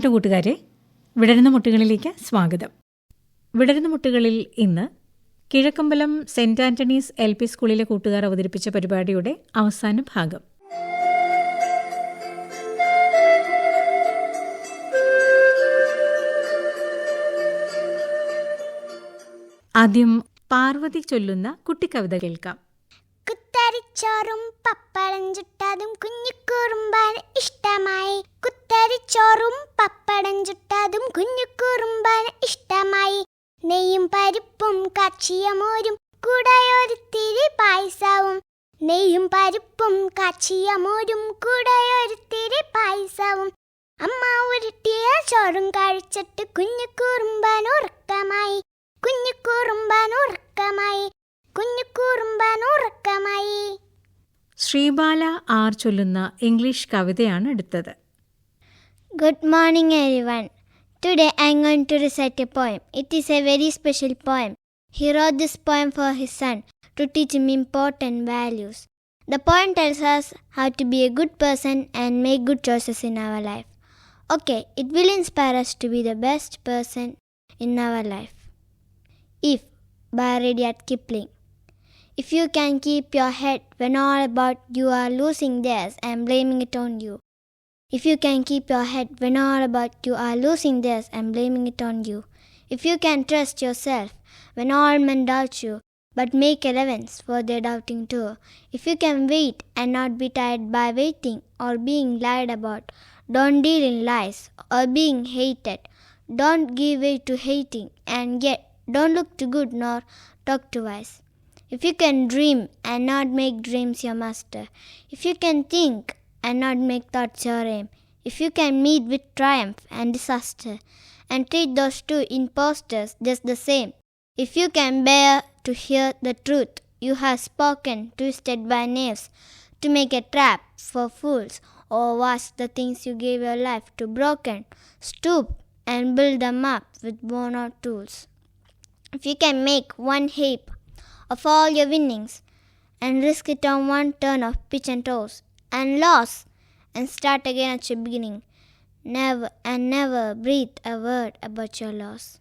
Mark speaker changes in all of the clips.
Speaker 1: പ്രിയപ്പെട്ട കൂട്ടുകാരെ വിടരുന്ന മുട്ടുകളിലേക്ക് സ്വാഗതം. വിടരുന്ന മുട്ടുകളിൽ ഇന്ന് Kizhakkambalam saint Antony's L P സ്കൂളിലെ കൂട്ടുകാർ അവതരിപ്പിച്ച പരിപാടിയുടെ അവസാന ഭാഗം. ആദ്യം പാർവതി ചൊല്ലുന്ന കുട്ടിക്കവിത കേൾക്കാം.
Speaker 2: കുത്തരിച്ചോറും പപ്പടം ചുട്ടതും കുഞ്ഞുക്കുറുമ്പാൻ ഇഷ്ടമായി. കുത്തരിച്ചോറും പപ്പടം ചുട്ടതും കുഞ്ഞുക്കുറുമ്പാൻ ഇഷ്ടമായി. നെയ്യും പരിപ്പും കാച്ചിയ മോരും കൂടെയൊരുത്തിരി പായസവും. നെയ്യും പരിപ്പും കാച്ചിയ മോരും കൂടെയൊരുത്തിരി പായസവും. അമ്മ ഉരുട്ടിയ ചോറും കഴിച്ചിട്ട് കുഞ്ഞുക്കുറുമ്പാൻ ഉറക്കമായി. കുഞ്ഞുക്കുറുമ്പാൻ ഉറക്കമായി. കുഞ്ഞുക്കുറുമ്പാൻ ഉറക്കമായി.
Speaker 1: ശ്രീബാല ആർ ചൊല്ലുന്ന ഇംഗ്ലീഷ് കവിതയാണ് എടുത്തത്.
Speaker 2: Good morning everyone today I gone to recite a poem it is a very special poem he wrote this poem for his son to teach im important values the poem tells has how to be a good person and make good choices in our life okay it will inspire us to be the best person in our life if by Kipling If you can keep your head when all about you are losing theirs and blaming it on you. If you can keep your head when all about you are losing theirs and blaming it on you. If you can trust yourself when all men doubt you, but make allowance for their doubting too. If you can wait and not be tired by waiting or being lied about, don't deal in lies or being hated. Don't give way to hating and yet don't look too good nor talk too wise. If you can dream and not make dreams your master, if you can think and not make thoughts your aim, if you can meet with triumph and disaster, and treat those two impostors just the same, if you can bear to hear the truth you have spoken twisted by knaves to make a trap for fools, or wash the things you gave your life to broken, stoop and build them up with worn out tools. If you can make one heap of all your winnings and risk it on one turn of pitch and toss and loss and start again at your beginning, never and never breathe a word about your loss.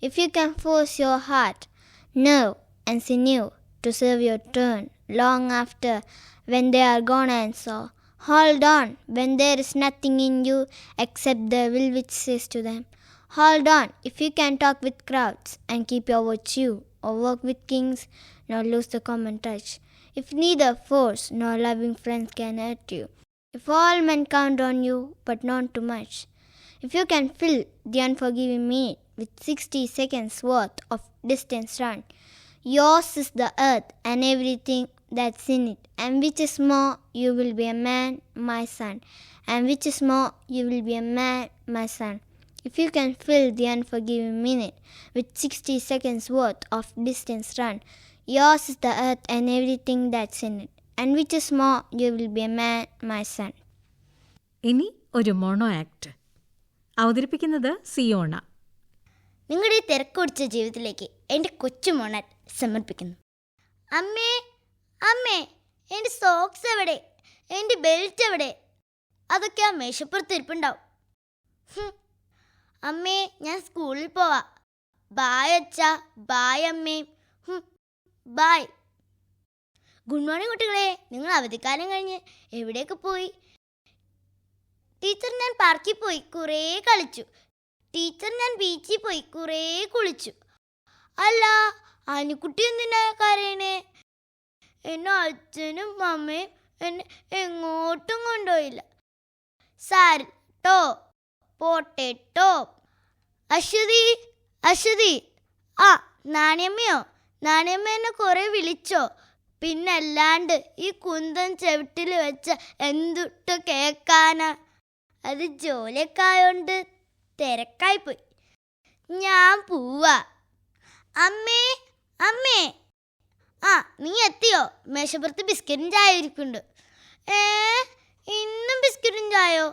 Speaker 2: If you can force your heart, nerve, and sinew to serve your turn long after when they are gone and so, hold on when there is nothing in you except the will which says to them, Hold on if you can talk with crowds and keep your virtue, or work with kings, nor lose the common touch. If neither force nor loving friends can hurt you, if all men count on you, but not too much, if you can fill the unforgiving minute with 60 seconds worth of distance run, yours is the earth and everything that's in it, and which is more, you will be a man, my son, and which is more, you will be a man, my son. If you can fill the unforgiving minute with 60 seconds worth of distance run, yours is the earth and everything that's in it, and which is more, you will be a man, my son.
Speaker 1: ഇനി ഒരു mono act അവതരിപ്പിക്കുന്നത് സിയോണ
Speaker 2: നിങ്ങളുടെ ഈ തിരക്കുപിടിച്ച ജീവിതത്തിലേക്ക് എന്റെ കൊച്ചു മോണാൻ സമർപ്പിക്കുന്നു അമ്മേ അമ്മേ എന്റെ സോക്സ് എവിടെ എന്റെ ബെൽറ്റ് എവിടെ അതൊക്കെ ആ മേശപ്പുറത്ത് ഇരിപ്പുണ്ടാവും. അമ്മേ ഞാൻ സ്കൂളിൽ പോവാ. ബായ് അച്ഛ ബായ് അമ്മേ. ബായ്. ഗുഡ് മോർണിംഗ് കുട്ടികളെ നിങ്ങൾ അവധിക്കാലം കഴിഞ്ഞ് എവിടെയൊക്കെ പോയി? ടീച്ചർ ഞാൻ പാർക്കിൽ പോയി കുറേ കളിച്ചു. ടീച്ചർ ഞാൻ ബീച്ചിൽ പോയി കുറേ കുളിച്ചു. അല്ല അനുക്കുട്ടി എന്തിനാ കരയണേ? എന്നെ അച്ഛനും അമ്മയും എന്നെ എങ്ങോട്ടും കൊണ്ടുപോയില്ല. സാരട്ടോ? പോട്ടേട്ടോ. അശ്വതി അശ്വതി. ആ നാണിയമ്മയോ? നാണിയമ്മ എന്നെ കുറേ വിളിച്ചോ? പിന്നല്ലാണ്ട് ഈ കുന്തൻ ചെവിട്ടിൽ വെച്ച എന്തുട്ട് കേക്കാനാ? അത് ജോലിയൊക്കെ ആയോണ്ട് തിരക്കായിപ്പോയി. ഞാൻ പോവാ. അമ്മേ അമ്മേ. ആ നീ എത്തിയോ? മേശപ്പുറത്ത് ബിസ്ക്കറ്റും ചായ ഇരിക്കുന്നുണ്ട് ഏ ഇന്നും ബിസ്ക്കറ്റും ചായയോ?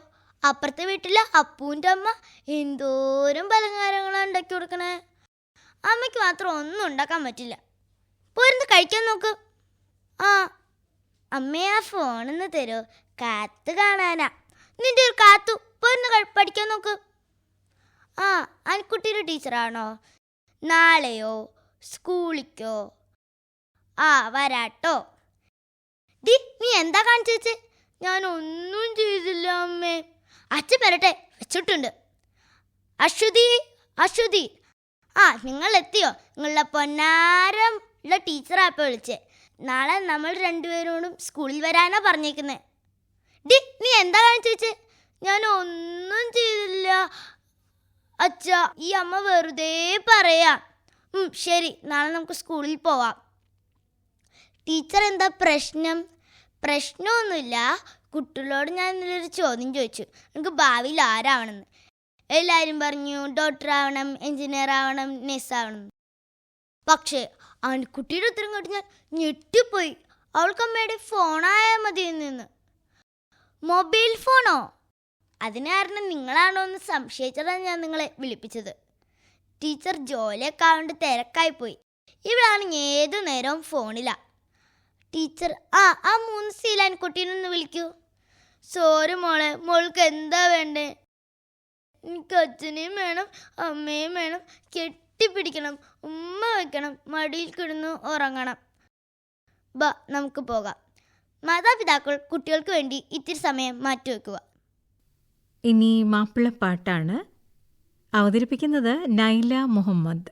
Speaker 2: അപ്പുറത്തെ വീട്ടിലെ അപ്പൂന്റെ അമ്മ എന്തോരം പലഹാരങ്ങളാണ് ഉണ്ടാക്കി കൊടുക്കണേ. അമ്മയ്ക്ക് മാത്രം ഒന്നും ഉണ്ടാക്കാൻ പറ്റില്ല. പോരുന്ന് കഴിക്കാൻ നോക്ക്. ആ അമ്മേ ആ ഫോണിന്ന് തരോ. കാത്ത് കാണാനാ. നിന്റെ ഒരു കാത്തു.
Speaker 3: പോരുന്ന് പഠിക്കാൻ നോക്ക്. ആ അൻകുട്ടിയുടെ ടീച്ചറാണോ നാളെയോ? സ്കൂളിക്കോ? ആ വരാട്ടോ. ഡി നീ എന്താ കാണിച്ചേച്ച്? ഞാൻ ഒന്നും ചെയ്തില്ല അമ്മേ. അച്ഛൻ വരട്ടെ വെച്ചിട്ടുണ്ട്. അശ്വതി അശ്വതി. ആ നിങ്ങൾ എത്തിയോ നിങ്ങളുടെ പൊന്നാരം ഉള്ള ടീച്ചറാ ഇപ്പോൾ വിളിച്ചേ. നാളെ നമ്മൾ രണ്ടുപേരോടും സ്കൂളിൽ വരാനാ പറഞ്ഞേക്കുന്നത് ഡി നീ എന്താ കാണിച്ചേച്ചേ ഞാൻ ഒന്നും ചെയ്തില്ല. അച്ഛ ഈ അമ്മ വെറുതെ പറയാ. ശരി നാളെ നമുക്ക് സ്കൂളിൽ പോവാം. ടീച്ചർ എന്താ പ്രശ്നം? പ്രശ്നമൊന്നുമില്ല. കുട്ടികളോട് ഞാൻ ഇന്നലെ ഒരു ചോദ്യം ചോദിച്ചു. എനിക്ക് ഭാവിയിൽ ആരാവണമെന്ന്? എല്ലാവരും പറഞ്ഞു ഡോക്ടർ ആവണം എഞ്ചിനീയർ ആവണം നഴ്സ് ആവണം. പക്ഷേ കുട്ടിയുടെ ഉത്തരം കേട്ട് ഞാൻ ഞെട്ടിപ്പോയി. അവൾക്ക് അമ്മയുടെ ഫോണായാൽ മതി നിന്ന്. മൊബൈൽ ഫോണോ? അതിന് കാരണം നിങ്ങളാണോ എന്ന് സംശയിച്ചതാണ് ഞാൻ നിങ്ങളെ വിളിപ്പിച്ചത്. ടീച്ചർ ജോലിയൊക്കെ ആവേണ്ട തിരക്കായിപ്പോയി ഇവളാണ് ഏതു നേരവും ഫോണിലാ ടീച്ചർ ആ ആ മൂന്ന് സീലാൻ കുട്ടീനൊന്ന് വിളിക്കൂ. സോറി മോളെ മോൾക്ക് എന്താ വേണ്ടേ? എനിക്ക് അച്ഛനെയും വേണം അമ്മയും വേണം കെട്ടിപ്പിടിക്കണം ഉമ്മ വെക്കണം മടിയിൽ കിടന്ന് ഉറങ്ങണം. ബാ നമുക്ക് പോകാം. മാതാപിതാക്കൾ കുട്ടികൾക്ക് വേണ്ടി ഇത്തിരി സമയം മാറ്റിവെക്കുക.
Speaker 1: ഇനി മാപ്പിളപ്പാട്ടാണ് അവതരിപ്പിക്കുന്നത് നൈല മുഹമ്മദ്.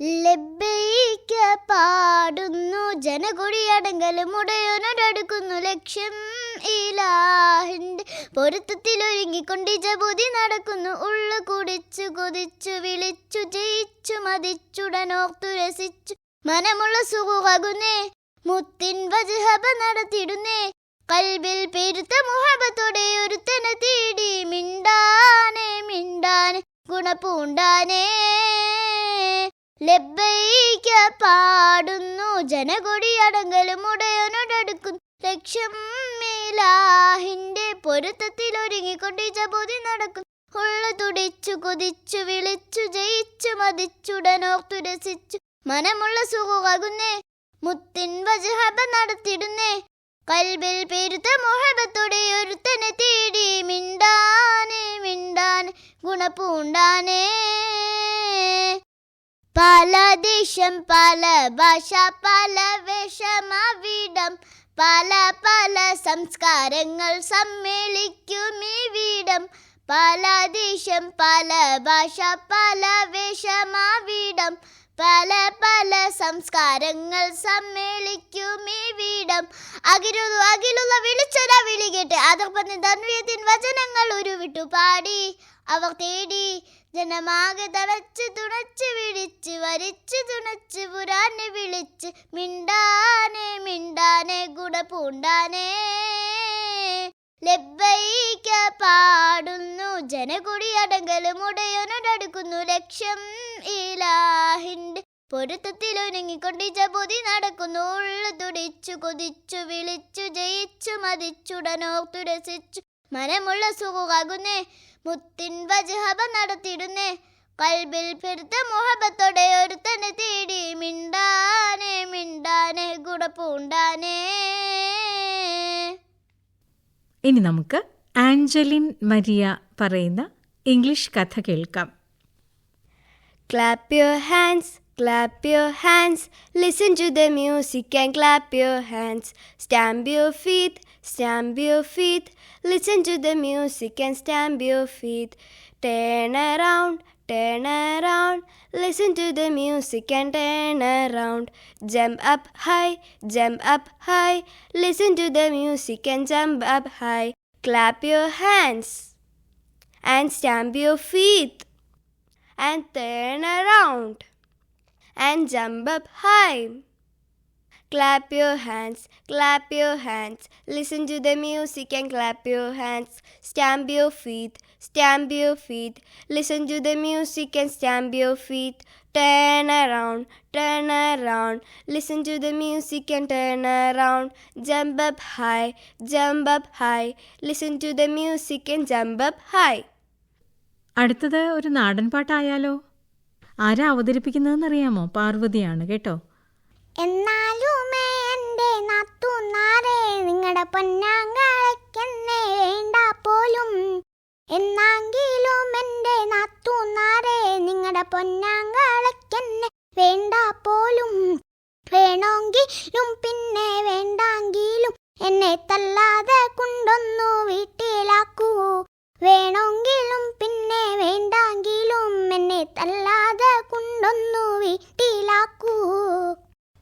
Speaker 3: ലബ്ബൈക്ക പാടുന്നു. ജനകുടിയടങ്കലും ഉടയോനോടടുക്കുന്നു ലക്ഷ്യം ഇലാഹിന്റെ പൊരുത്തത്തിലൊരുങ്ങിക്കൊണ്ട് ജബുതി നടക്കുന്നു. ഉള്ളു കുടിച്ചു കൊതിച്ചു വിളിച്ചു ജയിച്ചു മതിച്ചുടനോർത്തു രസിച്ചു. മനമുള്ള സുഖകുന്നേ മുത്തിൻ വജഹബ നടത്തിടുന്നേ. കൽബിൽ പെരുത്ത മുഹബത്തോടെ ഒരുത്തനെ തേടി മിണ്ടാനെ മിണ്ടാനെ ഗുണപൂണ്ടാനേ ലബ്ബൈക്ക പാടുന്നു ജനകൊടിയടങ്കലും ഉടയനോടടുക്കും. ലക്ഷ്യം മേലാഹിന്റെ പൊരുത്തത്തിൽ ഒരുങ്ങിക്കൊണ്ട് ജബോധി നടക്കും. ഉള്ളു തുടിച്ചു കൊതിച്ചു വിളിച്ചു ജയിച്ചു മതിച്ചുടനോർത്തു രസിച്ചു മനമുള്ള സുഖകുന്നേ മുത്തിൻ വജഹബ നടത്തിടുന്നേ. കൽബിൽ പെരുത്ത മുഹബത്തോടെ ഒരുത്തനെ തേടി മിണ്ടാനേ മിണ്ടാൻ ഗുണപൂണ്ടാനേ പല ദേശം പല ഭാഷ പല വേഷമാവിടം. പല പല സംസ്കാരങ്ങൾ സമ്മേളിക്കും ഇവിടം പല ദേശം പല ഭാഷ പല വേഷമാവിടം. പല പല സംസ്കാരങ്ങൾ സമ്മേളിക്കും ഇവിടം അകിരുതു അകിലുള്ള വിളിച്ചൊരാ വിളി കേട്ട്. അതർപ്പത്തിന് ധന്വയത്തിൻ വചനങ്ങൾ ഉരുവിട്ടു പാടി. അവർ തേടി ജനമാകെ തളച്ച് തുണച്ച് വിളിച്ച് വരിച്ച് തുണച്ച് പുരാനെ വിളിച്ച് മിണ്ടാനെ മിണ്ടാനെ ഗുണ പൂണ്ടാനേ ലബ്ബൈക്ക പാടുന്നു ജനകുടിയടങ്കലും ഉടയോനോടടുക്കുന്നു ലക്ഷ്യം ഇലാഹിന്റെ പൊരുത്തത്തിൽ ഒരുങ്ങിക്കൊണ്ടിച്ച പൊതി നടക്കുന്നു. ഉള്ളു തുടിച്ചു കൊതിച്ചു വിളിച്ചു ജയിച്ചു മതിച്ചുടനോർത്തു രസിച്ചു മനമുള്ള സുഖാകുന്നേ മുത്തിൻ വജഹബ നടത്തിടുന്നേ. കൽബിൽ പെരുത്ത മുഹബത്തോടെ ഒരുത്തനെ തേടി. മിണ്ടാനെ മിണ്ടാനെ ഗുണപ്പൂണ്ടാനേ
Speaker 1: ഇനി നമുക്ക് ആഞ്ചലിൻ മരിയ പറയുന്ന ഇംഗ്ലീഷ് കഥ കേൾക്കാം.
Speaker 4: Clap your hands, clap your hands. Listen to the music and clap your hands. Stamp your feet, stamp your feet. Listen to the music and stamp your feet. Turn around, turn around. Listen to the music and turn around. Jump up high, jump up high. Listen to the music and jump up high. Clap your hands and stamp your feet and turn around and jump up high. Clap your hands, clap your hands. Listen to the music and clap your hands. Stamp your feet, stamp your feet. Listen to the music and stamp your feet. Turn around, turn around. Listen to the music and turn around. Jump up high, jump up high. Listen to the music and jump up high.
Speaker 1: അടുത്തത് ഒരു നാടൻ പാട്ടായാലോ ആരാ അവതരിപ്പിക്കുന്നതെന്നറിയാമോ പാർവതിയാണ് കേട്ടോ
Speaker 3: എന്നാലും എന്റെ നാത്തുനാരെ നിങ്ങളുടെ പൊന്നാങ്കാളയ്ക്കെന്നെ വേണ്ട പോലും. എന്നാങ്കിലും എന്റെ നാത്തുനാരെ നിങ്ങളുടെ
Speaker 5: പൊന്നാങ്കാളയ്ക്കെന്നെ വേണ്ട പോലും. വേണമെങ്കിലും പിന്നെ വേണ്ടെങ്കിലും എന്നെ തല്ലാതെ കൊണ്ടൊന്നു വീട്ടിലാക്കൂ. വേണമെങ്കിലും പിന്നെ വേണ്ടെങ്കിലും എന്നെ തല്ലാതെ കൊണ്ടൊന്നു വീട്ടിലാക്കൂ.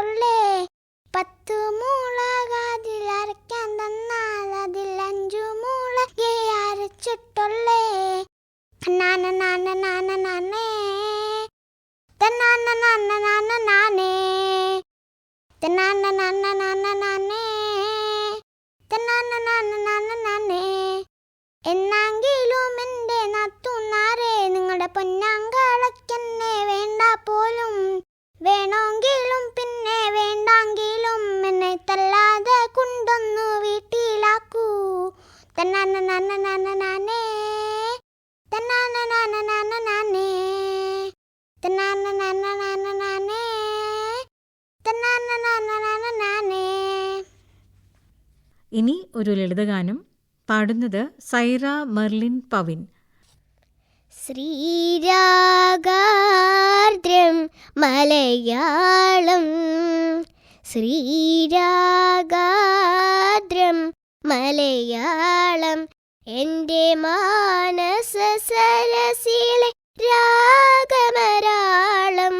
Speaker 5: Olé.
Speaker 1: ഇനി ഒരു ലളിതഗാനം പാടുന്നത് സൈറ മെർലിൻ പവിൻ
Speaker 5: ശ്രീരാഗാർദ്രം മലയാളം ശ്രീരാഗാർദ്രം മലയാളം. എന്റെ മാനസ സരസിലെ രാഗമരാളം.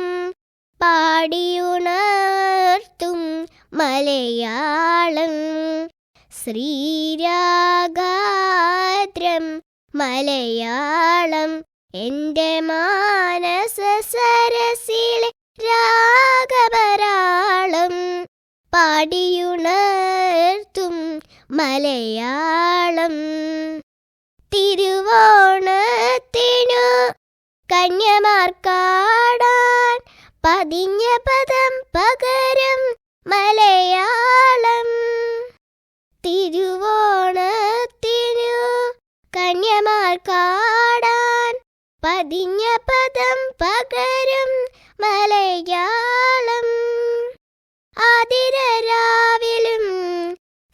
Speaker 5: പാടിയുണർത്തും മലയാളം. ശ്രീരാഗാദ്രം മലയാളം. എന്റെ മാനസ സരസിലെ രാഗപരാളം പാടിയുണർത്തും മലയാളം. തിരുവോണത്തിനു കന്യമാർക്കാടാൻ പതിഞ്ഞ പദം പകരം മലയാളം. തിരുവോണത്തിനു കന്യമാർക്കാടാൻ പതിഞ്ഞ പദം പകരം മലയാളം. ആതിരരാവിലും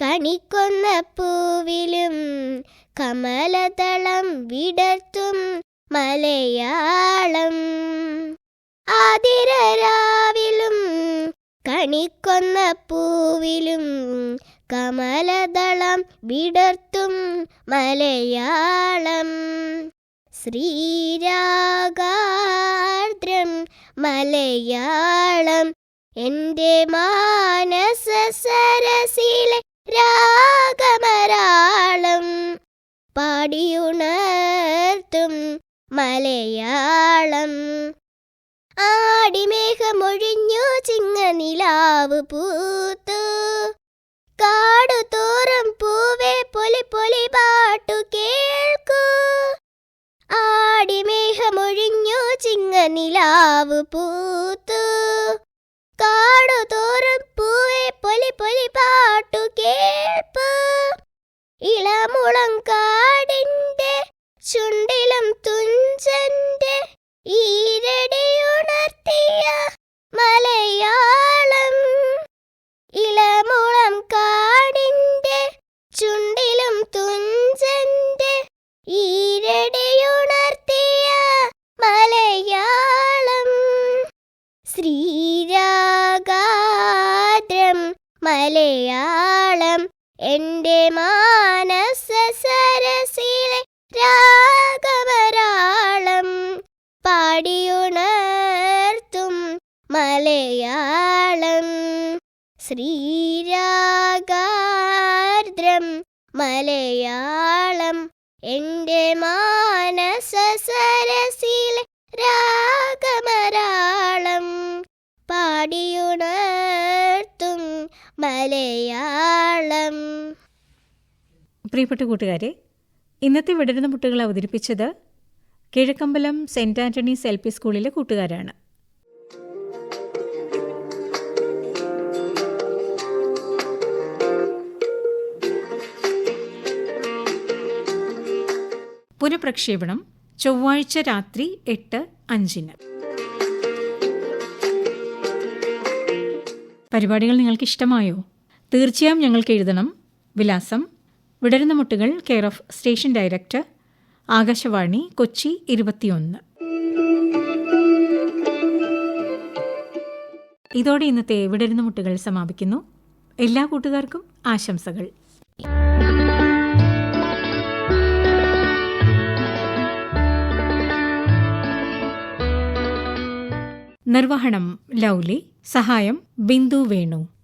Speaker 5: കണിക്കൊന്ന പൂവിലും കമലതളം വിടർത്തും മലയാളം. ആതിരരാവിലും കണിക്കൊന്ന പൂവിലും കമലതളം വിടർത്തും മലയാളം. ശ്രീരാഗാർദ്രം മലയാളം. എന്റെ മാനസ സരസിലെ രാഗമരാളം പാടിയുണർത്തും മലയാളം. ആടിമേഘമൊഴിഞ്ഞു ചിങ്ങനിലാവ് പൂത്തു. കാടുതോറും പൂവേ പൊലി പൊലി പാട്ടു കേൾക്കൂ. ആടിമേഘമൊഴിഞ്ഞു ചിങ്ങനിലാവ് പൂത്തു. കാടു തോറും പൂവേ പൊലി പൊലി പാട്ടു കേൾപ്പു. ഇളമുളം കാടിന്റെ ചുണ്ടിലും തുഞ്ചന്റെ ഈരടിയുണർത്തിയ മലയാളം. ഇളമുളം കാടിന്റെ ചുണ്ടിലും ശ്രീരാഗാദ്രം മലയാളം. എന്റെ മാനസ സരസിലെ രാഗവരാളം പാടിയുണർത്തും മലയാളം. ശ്രീരാഗാർദ്രം മലയാളം. എന്റെ മാനസ സരസിലെ രാഗമരാളം
Speaker 3: മലയാളം.
Speaker 1: പ്രിയപ്പെട്ട കൂട്ടുകാരെ ഇന്നത്തെ വിടരുന്ന മുട്ടുകൾ അവതരിപ്പിച്ചത് Kizhakkambalam saint Antony's L P സ്കൂളിലെ കൂട്ടുകാരാണ്. പുനഃപ്രക്ഷേപണം ചൊവ്വാഴ്ച രാത്രി എട്ട് അഞ്ചിന്. പരിപാടികൾ നിങ്ങൾക്ക് ഇഷ്ടമായോ തീർച്ചയായും ഞങ്ങൾക്ക് എഴുതണം. വിലാസം. വിടരുന്ന മുട്ടുകൾ care of station director. Akashvani Kochi ഇരുപത്തിയൊന്ന്. ഇതോടെ ഇന്നത്തെ വിടരുന്ന മുട്ടുകൾ സമാപിക്കുന്നു. എല്ലാ കൂട്ടുകാർക്കും ആശംസകൾ. നിർവഹണം ലൗലി. സഹായം ബിന്ദു വേണു.